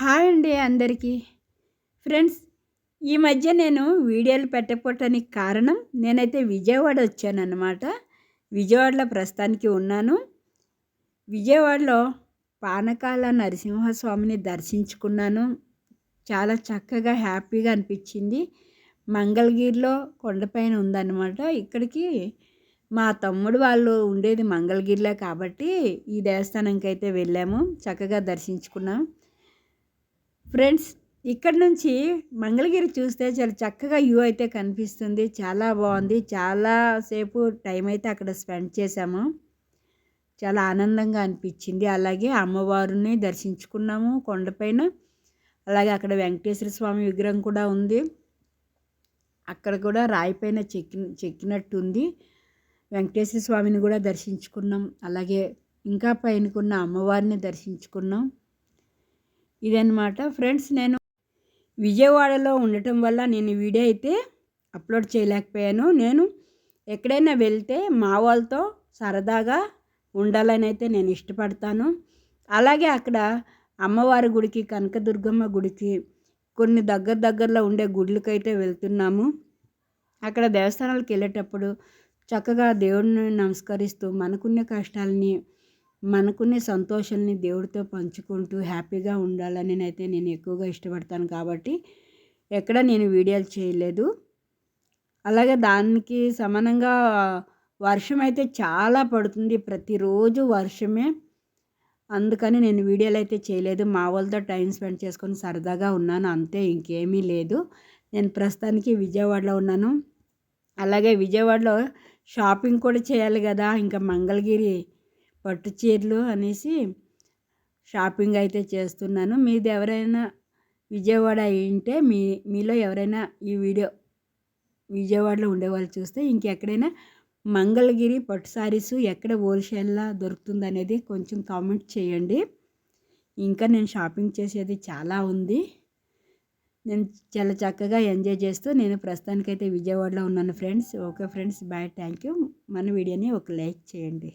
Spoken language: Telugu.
హాయ్ అండి అందరికీ. ఫ్రెండ్స్ ఈ మధ్య నేను వీడియోలు పెట్టకపోవటానికి కారణం నేనైతే విజయవాడ వచ్చానన్నమాట. విజయవాడలో ప్రస్తుతానికి ఉన్నాను. విజయవాడలో పానకాల నరసింహస్వామిని దర్శించుకున్నాను. చాలా చక్కగా హ్యాపీగా అనిపించింది. మంగళగిరిలో కొండపైన ఉందన్నమాట. ఇక్కడికి మా తమ్ముడు వాళ్ళు ఉండేది మంగళగిరిలో కాబట్టి ఈ దేవస్థానంకి అయితే వెళ్ళాము. చక్కగా దర్శించుకున్నాం. ఫ్రెండ్స్ ఇక్కడ నుంచి మంగళగిరి చూస్తే చాలా చక్కగా వ్యూ అయితే కనిపిస్తుంది. చాలా బాగుంది. చాలాసేపు టైం అయితే అక్కడ స్పెండ్ చేసాము చాలా ఆనందంగా అనిపించింది. అలాగే అమ్మవారిని దర్శించుకున్నాము కొండపైన. అలాగే అక్కడ వెంకటేశ్వర స్వామి విగ్రహం కూడా ఉంది. అక్కడ కూడా రాయిపైన చెక్కి చెక్కినట్టుంది. వెంకటేశ్వర స్వామిని కూడా దర్శించుకున్నాం. అలాగే ఇంకా పైనకున్న అమ్మవారిని దర్శించుకున్నాం. ఇదనమాట ఫ్రెండ్స్ నేను విజయవాడలో ఉండటం వల్ల నేను వీడియో అయితే అప్లోడ్ చేయలేకపోయాను. నేను ఎక్కడైనా వెళ్తే మా వాళ్ళతో సరదాగా ఉండాలని అయితే నేను ఇష్టపడతాను. అలాగే అక్కడ అమ్మవారి గుడికి కనకదుర్గమ్మ గుడికి కొన్ని దగ్గర దగ్గరలో ఉండే గుడ్లకైతే వెళ్తున్నాము. అక్కడ దేవస్థానాలకు వెళ్ళేటప్పుడు చక్కగా దేవుడిని నమస్కరిస్తూ మనకున్న కష్టాలని మనకున్న సంతోషాన్ని దేవుడితో పంచుకుంటూ హ్యాపీగా ఉండాలని అయితే నేను ఎక్కువగా ఇష్టపడతాను కాబట్టి ఎక్కడ నేను వీడియోలు చేయలేదు. అలాగే దానికి సమానంగా వర్షం అయితే చాలా పడుతుంది. ప్రతిరోజు వర్షమే. అందుకని నేను వీడియోలు అయితే చేయలేదు. మా వాళ్ళతో టైం స్పెండ్ చేసుకొని సరదాగా ఉన్నాను. అంతే ఇంకేమీ లేదు. నేను ప్రస్తుతానికి విజయవాడలో ఉన్నాను. అలాగే విజయవాడలో షాపింగ్ కూడా చేయాలి కదా. ఇంకా మంగళగిరి పట్టు చీరలు అనేసి షాపింగ్ అయితే చేస్తున్నాను. మీది ఎవరైనా విజయవాడ ఉంటే మీ మీలో ఎవరైనా ఈ వీడియో విజయవాడలో ఉండేవాళ్ళు చూస్తే ఇంకెక్కడైనా మంగళగిరి పట్టు సారీస్ ఎక్కడ హోల్సేల్లా దొరుకుతుంది అనేది కొంచెం కామెంట్ చేయండి. ఇంకా నేను షాపింగ్ చేసేది చాలా ఉంది. నేను చాలా చక్కగా ఎంజాయ్ చేస్తూ నేను ప్రస్తుతానికైతే విజయవాడలో ఉన్నాను friends. Okay friends bye thank you మన వీడియోని ఒక లైక్ చేయండి.